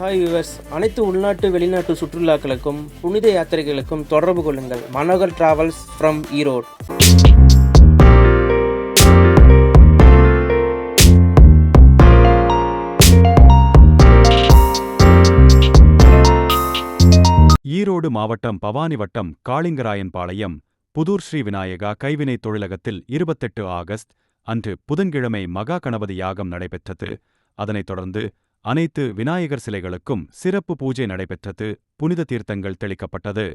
Hi viewers அனைத்து உள்நாட்டு வெளிநாட்டு சுற்றுலாக்களுக்கும் புனித யாத்திரைகளுக்கும் தொடர்பு கொள்ளுங்கள். மனோகர் டிராவல்ஸ் ஃப்ரம் ஈரோடு ஈரோடு மாவட்டம் பவானி வட்டம் காளிங்கராயன்பாளையம் புதூர் ஸ்ரீ விநாயகா கைவினைத் தொழிலகத்தில் இருபத்தெட்டு ஆகஸ்ட் அன்று புதன்கிழமை மகா கணபதி யாகம் நடைபெற்றது. அதனைத் தொடர்ந்து அனைத்து விநாயகர் சிலைகளுக்கும் சிறப்பு பூஜை நடைபெற்றது புனித தீர்த்தங்கள் தெளிக்கப்பட்டது.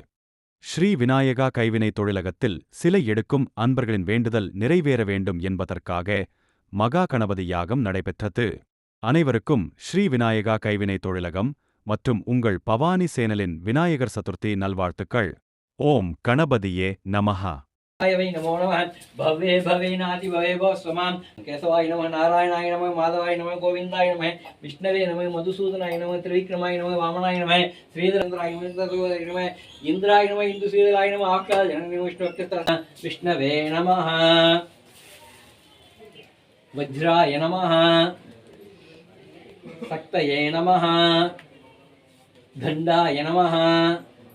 ஸ்ரீ விநாயகா கைவினைத் தொழிலகத்தில் சிலை எடுக்கும் அன்பர்களின் வேண்டுதல் நிறைவேற வேண்டும் என்பதற்காக மகா கணபதி யாகம் நடைபெற்றது. அனைவருக்கும் ஸ்ரீ விநாயகா கைவினைத் தொழிலகம் மற்றும் உங்கள் பவானி சேனலின் விநாயகர் சதுர்த்தி நல்வாழ்த்துக்கள். ஓம் கணபதியே நமஹா. वै नमो नमः भवे भवे नाति भवे भव स्वमां केशवाय नमः नारायणाय नमः माधवाय नमः गोविन्दाय नमः विष्णवे नमः मधुसूदनाय नमः त्रिविक्रमाय नमः वामनाय नमः श्रीधरेन्द्राय नमः इन्द्राय नमः इन्दुश्रीधराय नमः आकाल जननी विष्णु विष्णवे नमः वज्राय नमः शक्तये नमः दण्डाय नमः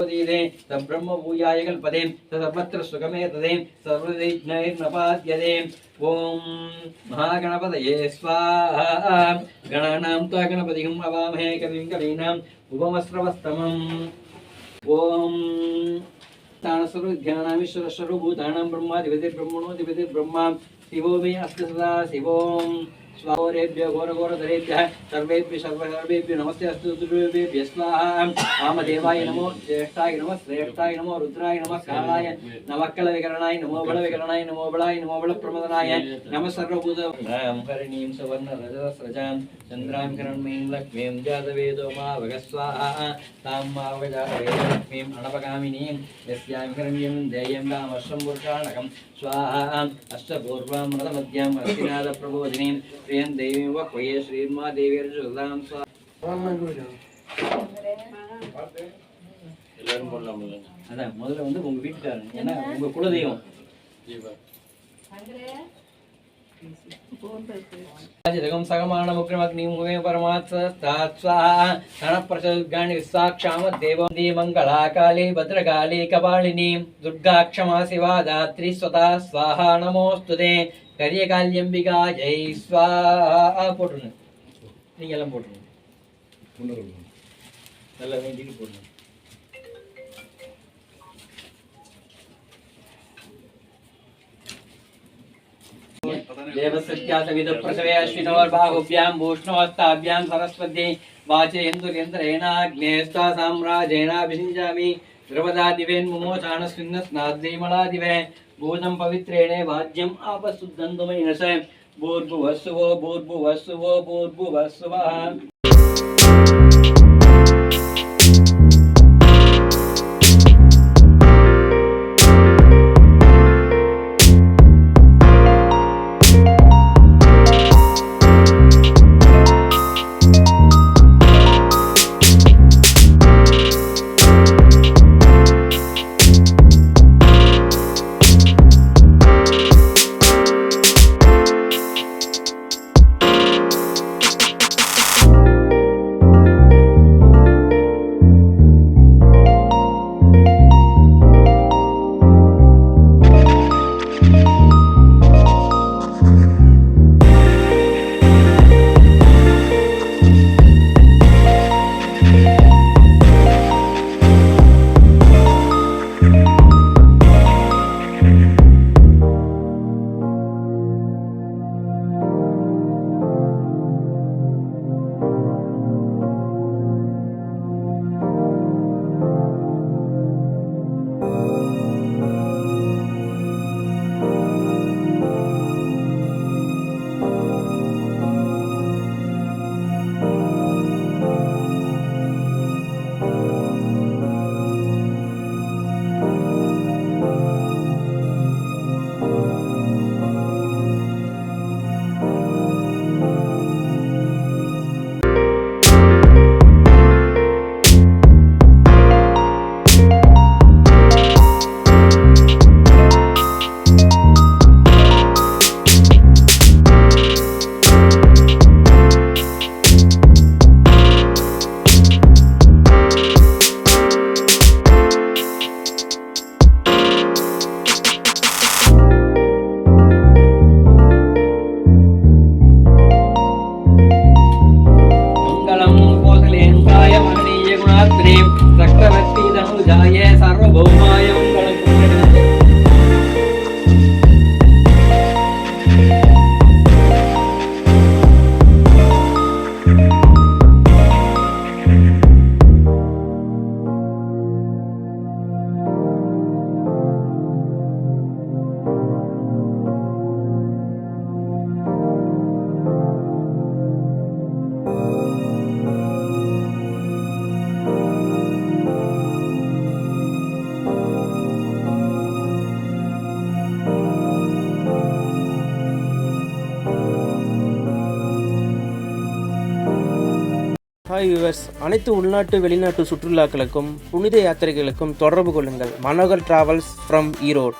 பிரம்ம பூயாயகல் பதேம் சர்வத்திர சுகமே ததேம் சர்வதைர்நபாத்யதேம் ஓம் மகாகணபதயே ஸ்வாஹா கணானாம் தா கணபதிகம் அவாமஹே கவிம் கவீனாம் உபமஸ்ரவஸ்தமம் ஓம் ஞானாமீஸ்வரஸ்வரூபூதானாம் பிரம்மா திபதி பிரம்மணோ திபதி பிரம்மா சிவோமே அஸ்து சதா சிவோம் शिवोम् स्वाहोरेभ्य घोरघोरधरेभ्यः सर्वेभ्य सर्वसर्वेभ्य नमस्ते अस्तु दुर्वेभ्य स्वाहा वामदेवाय नमो ज्येष्ठाय नमः श्रेष्ठाय नमो रुद्राय नमः कालाय नमः कलविकरणाय नमो बलविकरणाय नमो बलाय नमो बलप्रमदनाय नमः सर्वभूत राम हरिणीं सवर्ण रजस्रजां चन्द्रां किरणमयीं लक्ष्मीं जातवेदो मा भगस्वाहा तां मा वजातवेदलक्ष्मीम् अणपगामिनीं यस्यां हिरण्यं देयं रामश्रं पुरुषाणकं स्वाहा अष्टपूर्वां मृतमद्याम् अस्तिनाथप्रबोधिनीं प्रियं देवीं वक्वये श्रीर्मा देवीर्जुदां स्वाहा அதான் முதல்ல வந்து உங்க வீட்டுக்காரங்க ஏன்னா உங்க குலதெய்வம் జగం సగమాన ముగ్రమగ్ నీముమే పరమాత్సాక్షాణి విశ్వాక్షామ దేవం నీ మంగళాకాళి భద్రకాళి కపాళిని దుర్గా క్షమా శివా దాత్రి స్వతా స్వాహ నమోస్తుదే కరియకాల్యంబికా జై స్వాహ పోటును நீங்க எல்லாம் போட்டுருங்க நல்ல வேண்டியது போடணும் देवसृष्ट्या सवितः प्रसवे अश्विनोर्भागोभ्यां भूष्णोस्ताभ्यां सरस्वती वाचेन्दुरेन्द्रेणाग्नेस्त्वा साम्राजेणाभिषिञ्चामि द्रवदा दिवेन्मुमोचाणस्विन्नस्नाद्रीमला दिवे भूतं पवित्रेणे वाद्यम् आपस्तुद्धन्तुमैनस भूर्भुवस्सुवो भूर्भुवस्सुवो भूर्भुवस्सुवः ஹாய் யூஎஸ் அனைத்து உள்நாட்டு வெளிநாட்டு சுற்றுலாக்களுக்கும் புனித யாத்திரைகளுக்கும் தொடர்பு கொள்ளுங்கள். Manohar travels from Erode